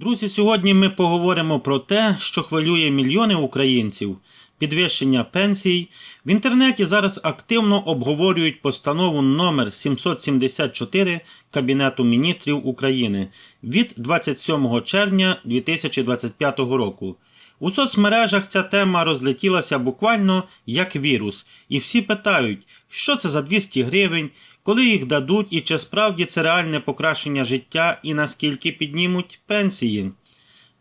Друзі, сьогодні ми поговоримо про те, що хвилює мільйони українців. Підвищення пенсій. В інтернеті зараз активно обговорюють постанову номер 774 Кабінету міністрів України від 27 червня 2025 року. У соцмережах ця тема розлетілася буквально як вірус, і всі питають, що це за 200 гривень, коли їх дадуть і чи справді це реальне покращення життя і наскільки піднімуть пенсії.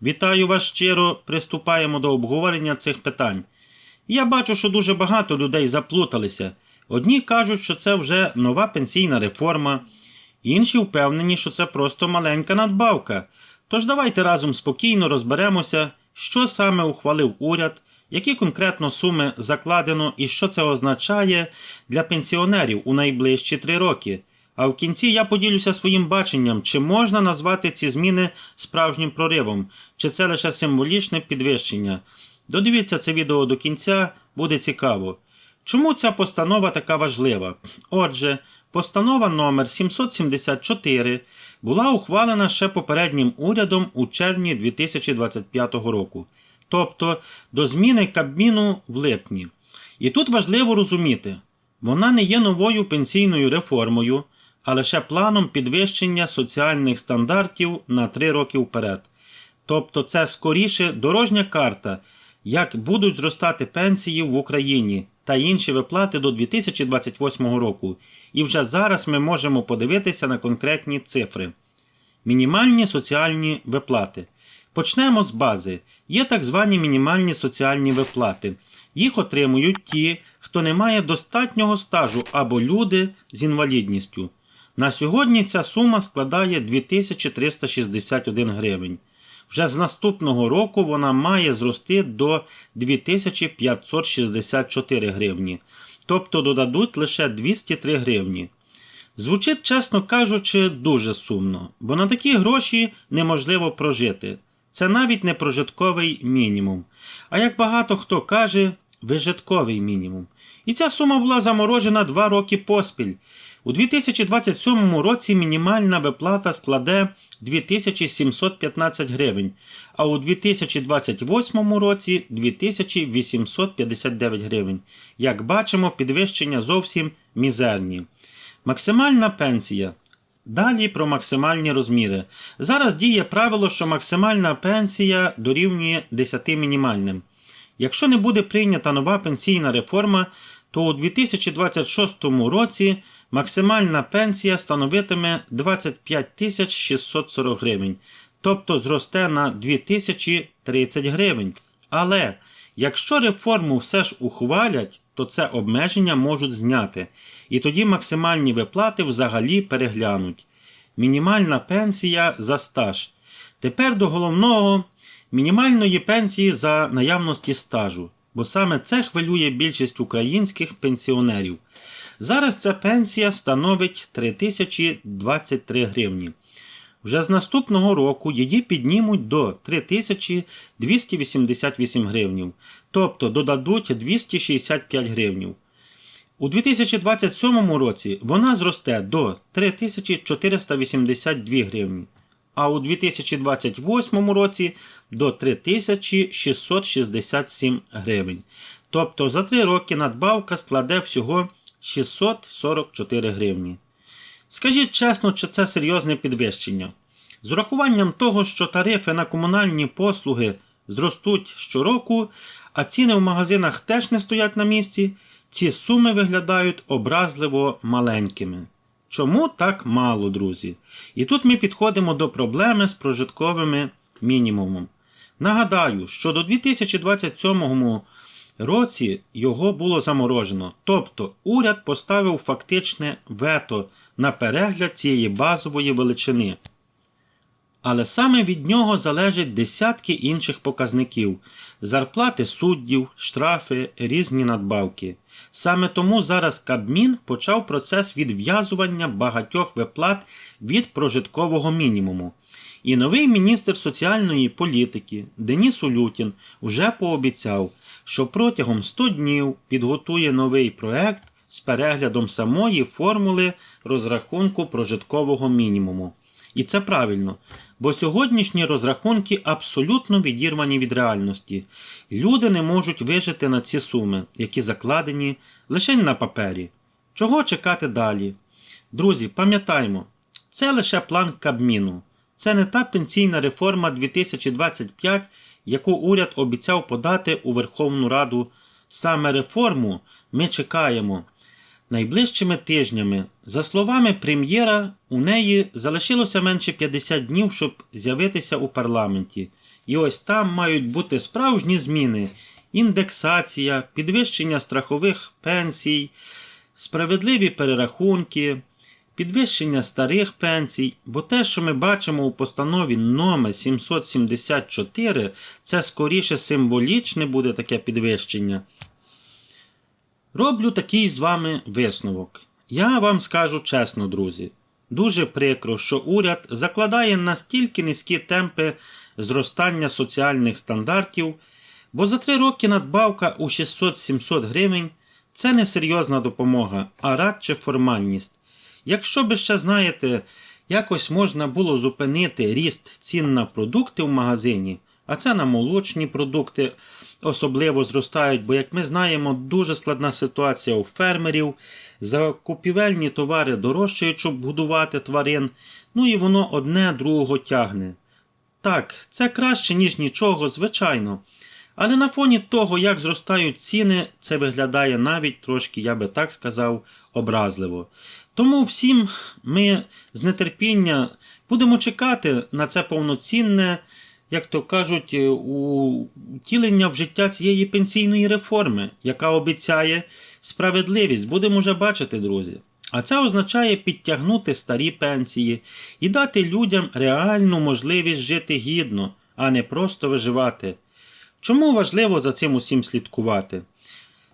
Вітаю вас щиро, приступаємо до обговорення цих питань. Я бачу, що дуже багато людей заплуталися. Одні кажуть, що це вже нова пенсійна реформа, інші впевнені, що це просто маленька надбавка. Тож давайте разом спокійно розберемося, що саме ухвалив уряд, які конкретно суми закладено і що це означає для пенсіонерів у найближчі три роки. А в кінці я поділюся своїм баченням, чи можна назвати ці зміни справжнім проривом, чи це лише символічне підвищення. Додивіться це відео до кінця, буде цікаво. Чому ця постанова така важлива? Отже, постанова номер 774 була ухвалена ще попереднім урядом у червні 2025 року, тобто до зміни Кабміну в липні. І тут важливо розуміти, вона не є новою пенсійною реформою, а лише планом підвищення соціальних стандартів на три роки вперед. Тобто це скоріше дорожня карта, як будуть зростати пенсії в Україні та інші виплати до 2028 року. І вже зараз ми можемо подивитися на конкретні цифри. Мінімальні соціальні виплати. Почнемо з бази. Є так звані мінімальні соціальні виплати. Їх отримують ті, хто не має достатнього стажу або люди з інвалідністю. На сьогодні ця сума складає 2361 гривень. Вже з наступного року вона має зрости до 2564 гривні, тобто додадуть лише 203 гривні. Звучить, чесно кажучи, дуже сумно, бо на такі гроші неможливо прожити. Це навіть не прожитковий мінімум. А як багато хто каже, вижитковий мінімум. І ця сума була заморожена два роки поспіль. У 2027 році мінімальна виплата складе 2715 гривень, а у 2028 році 2859 гривень. Як бачимо, підвищення зовсім мізерні. Максимальна пенсія. Далі про максимальні розміри. Зараз діє правило, що максимальна пенсія дорівнює 10 мінімальним. Якщо не буде прийнята нова пенсійна реформа, то у 2026 році максимальна пенсія становитиме 25 640 гривень, тобто зросте на 2030 гривень. Але якщо реформу все ж ухвалять, то це обмеження можуть зняти, і тоді максимальні виплати взагалі переглянуть. Мінімальна пенсія за стаж. Тепер до головного мінімальної пенсії за наявності стажу, бо саме це хвилює більшість українських пенсіонерів. Зараз ця пенсія становить 3023 гривні. Вже з наступного року її піднімуть до 3288 гривнів, тобто додадуть 265 гривнів. У 2027 році вона зросте до 3482 гривні, а у 2028 році до 3667 гривень. Тобто за 3 роки надбавка складе всього 644 гривні. Скажіть чесно, чи це серйозне підвищення? З урахуванням того, що тарифи на комунальні послуги зростуть щороку, а ціни в магазинах теж не стоять на місці, ці суми виглядають образливо маленькими. Чому так мало, друзі? І тут ми підходимо до проблеми з прожитковими мінімумом. Нагадаю, що до 2027 році його було заморожено, тобто уряд поставив фактичне вето на перегляд цієї базової величини. Але саме від нього залежать десятки інших показників зарплати суддів, штрафи, різні надбавки. Саме тому зараз Кабмін почав процес відв'язування багатьох виплат від прожиткового мінімуму. І новий міністр соціальної політики Деніс Улютін вже пообіцяв, що протягом 100 днів підготує новий проект з переглядом самої формули розрахунку прожиткового мінімуму. І це правильно, бо сьогоднішні розрахунки абсолютно відірвані від реальності. Люди не можуть вижити на ці суми, які закладені лише на папері. Чого чекати далі? Друзі, пам'ятаймо, це лише план Кабміну. Це не та пенсійна реформа 2025, яку уряд обіцяв подати у Верховну Раду. Саме реформу ми чекаємо найближчими тижнями. За словами прем'єра, у неї залишилося менше 50 днів, щоб з'явитися у парламенті. І ось там мають бути справжні зміни: індексація, підвищення страхових пенсій, справедливі перерахунки, підвищення старих пенсій, бо те, що ми бачимо у постанові номер 774, це скоріше символічне буде таке підвищення. Роблю такий з вами висновок. Я вам скажу чесно, друзі. Дуже прикро, що уряд закладає настільки низькі темпи зростання соціальних стандартів, бо за три роки надбавка у 600-700 гривень це не серйозна допомога, а радше формальність. Якщо би ще знаєте, якось можна було зупинити ріст цін на продукти в магазині, а це на молочні продукти особливо зростають, бо, як ми знаємо, дуже складна ситуація у фермерів, закупівельні товари дорожчають, щоб годувати тварин, ну і воно одне другого тягне. Так, це краще, ніж нічого, звичайно. Але на фоні того, як зростають ціни, це виглядає навіть трошки, я би так сказав, образливо. Тому всім ми з нетерпіння будемо чекати на це повноцінне, як то кажуть, е, утілення в життя цієї пенсійної реформи, яка обіцяє справедливість. Будемо вже бачити, друзі. А це означає підтягнути старі пенсії і дати людям реальну можливість жити гідно, а не просто виживати. Чому важливо за цим усім слідкувати?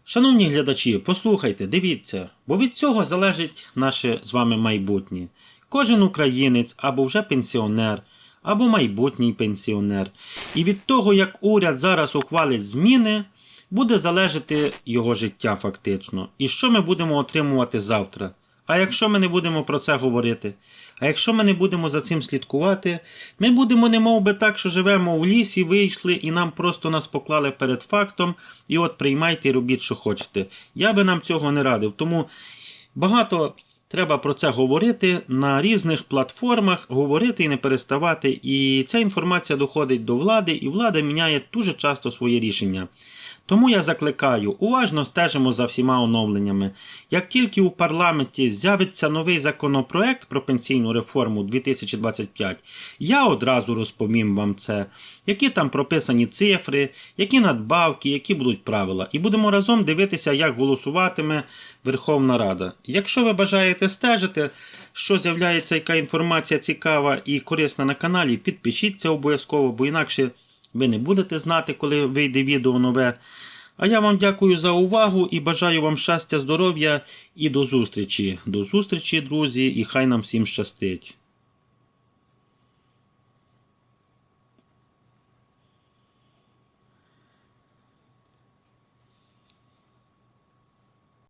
Шановні глядачі, послухайте, дивіться, бо від цього залежить наше з вами майбутнє. Кожен українець або вже пенсіонер, або майбутній пенсіонер. І від того, як уряд зараз ухвалить зміни, буде залежати його життя фактично. І що ми будемо отримувати завтра. А якщо ми не будемо про це говорити, а якщо ми не будемо за цим слідкувати, ми будемо не би так, що живемо в лісі, вийшли і нам просто нас поклали перед фактом, і от приймайте і робіть, що хочете. Я би нам цього не радив. Тому багато треба про це говорити на різних платформах, говорити і не переставати. І ця інформація доходить до влади, і влада міняє дуже часто своє рішення. Тому я закликаю, уважно стежимо за всіма оновленнями. Як тільки у парламенті з'явиться новий законопроект про пенсійну реформу 2025, я одразу розповім вам це, які там прописані цифри, які надбавки, які будуть правила. І будемо разом дивитися, як голосуватиме Верховна Рада. Якщо ви бажаєте стежити, що з'являється яка інформація цікава і корисна на каналі, підпишіться обов'язково, бо інакше ви не будете знати, коли вийде відео нове. А я вам дякую за увагу і бажаю вам щастя, здоров'я і до зустрічі. До зустрічі, друзі, і хай нам всім щастить.